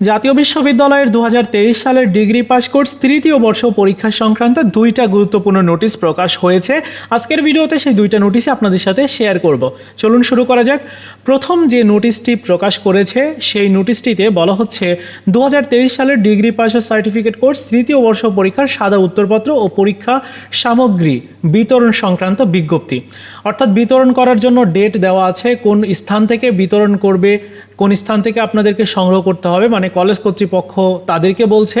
জাতীয় বিশ্ববিদ্যালয়ের দু হাজার তেইশ সালের ডিগ্রি পাস কোর্স তৃতীয় বর্ষ পরীক্ষা সংক্রান্ত দুইটা গুরুত্বপূর্ণ নোটিশ প্রকাশ হয়েছে। আজকের ভিডিওতে সেই দুইটা নোটিশ আপনাদের সাথে শেয়ার করব। চলুন শুরু করা যাক। প্রথম যে নোটিশটি প্রকাশ করেছে, সেই নোটিশটিতে বলা হচ্ছে দু হাজার তেইশ সালের ডিগ্রি পাস ও সার্টিফিকেট কোর্স তৃতীয় বর্ষ পরীক্ষার সাদা উত্তরপত্র ও পরীক্ষা সামগ্রী বিতরণ সংক্রান্ত বিজ্ঞপ্তি। অর্থাৎ বিতরণ করার জন্য ডেট দেওয়া আছে, কোন স্থান থেকে বিতরণ করবে কোন স্থান থেকে আপনাদেরকে সংগ্রহ করতে হবে? মানে কলেজ কর্তৃপক্ষ তাদেরকে বলছে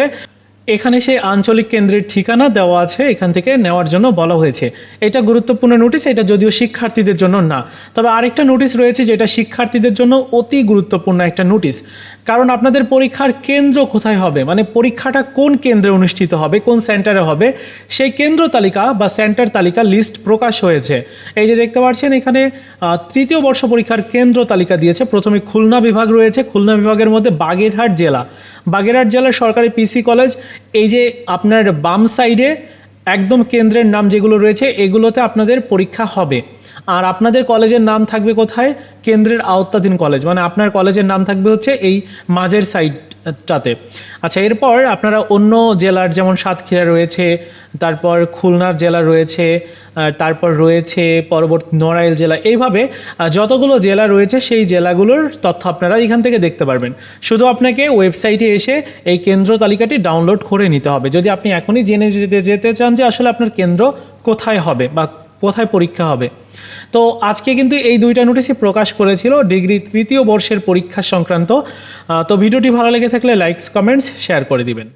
এখানে সেই আঞ্চলিক কেন্দ্রের ঠিকানা দেওয়া আছে, এখান থেকে নেওয়ার জন্য বলা হয়েছে। এটা গুরুত্বপূর্ণ নোটিশ এটা যদিও শিক্ষার্থীদের জন্য না। তবে আরেকটা নোটিশ রয়েছে যেটা শিক্ষার্থীদের জন্য অতি গুরুত্বপূর্ণ একটা নোটিশ কারণ আপনাদের পরীক্ষার কেন্দ্র কোথায় হবে? মানে পরীক্ষাটা কোন কেন্দ্রে অনুষ্ঠিত হবে, কোন সেন্টারে হবে? সেই কেন্দ্র তালিকা বা সেন্টার তালিকা লিস্ট প্রকাশ হয়েছে। এই যে দেখতে পাচ্ছেন, এখানে তৃতীয় বর্ষ পরীক্ষার কেন্দ্র তালিকা দিয়েছে। প্রথমে খুলনা বিভাগ রয়েছে। খুলনা বিভাগের মধ্যে বাগেরহাট জেলা। বাগেরহাট জেলার সরকারি পিসি কলেজ এই যে আপনার বাম সাইডে একদম কেন্দ্রের নাম যেগুলো রয়েছে, এগুলোতে আপনাদের পরীক্ষা হবে। আর আপনাদের কলেজের নাম থাকবে কোথায়? কেন্দ্রের আওত্তাধীন কলেজ মানে আপনার কলেজের নাম থাকবে হচ্ছে এই মাঝের সাইডটাতে আচ্ছা এরপর আপনারা অন্য জেলার যেমন সাতক্ষীরা রয়েছে, তারপর খুলনার জেলা রয়েছে তারপর রয়েছে পরবর্তী নড়াইল জেলা। এইভাবে যতগুলো জেলা রয়েছে, সেই জেলাগুলোর তথ্য আপনারা এখান থেকে দেখতে পারবেন। শুধু আপনাকে ওয়েবসাইটে এসে এই কেন্দ্র তালিকাটি ডাউনলোড করে নিতে হবে। যদি আপনি এখনই জেনে যেতে যেতে চান যে আসলে আপনার কেন্দ্র কোথায় হবে বা কোথায় পরীক্ষা হবে। তো আজকে কিন্তু এই দুইটা নোটিশই প্রকাশ করেছিল ডিগ্রি তৃতীয় বর্ষের পরীক্ষা সংক্রান্ত। তো ভিডিওটি ভালো লেগে থাকলে লাইকস কমেন্টস শেয়ার করে দিবেন।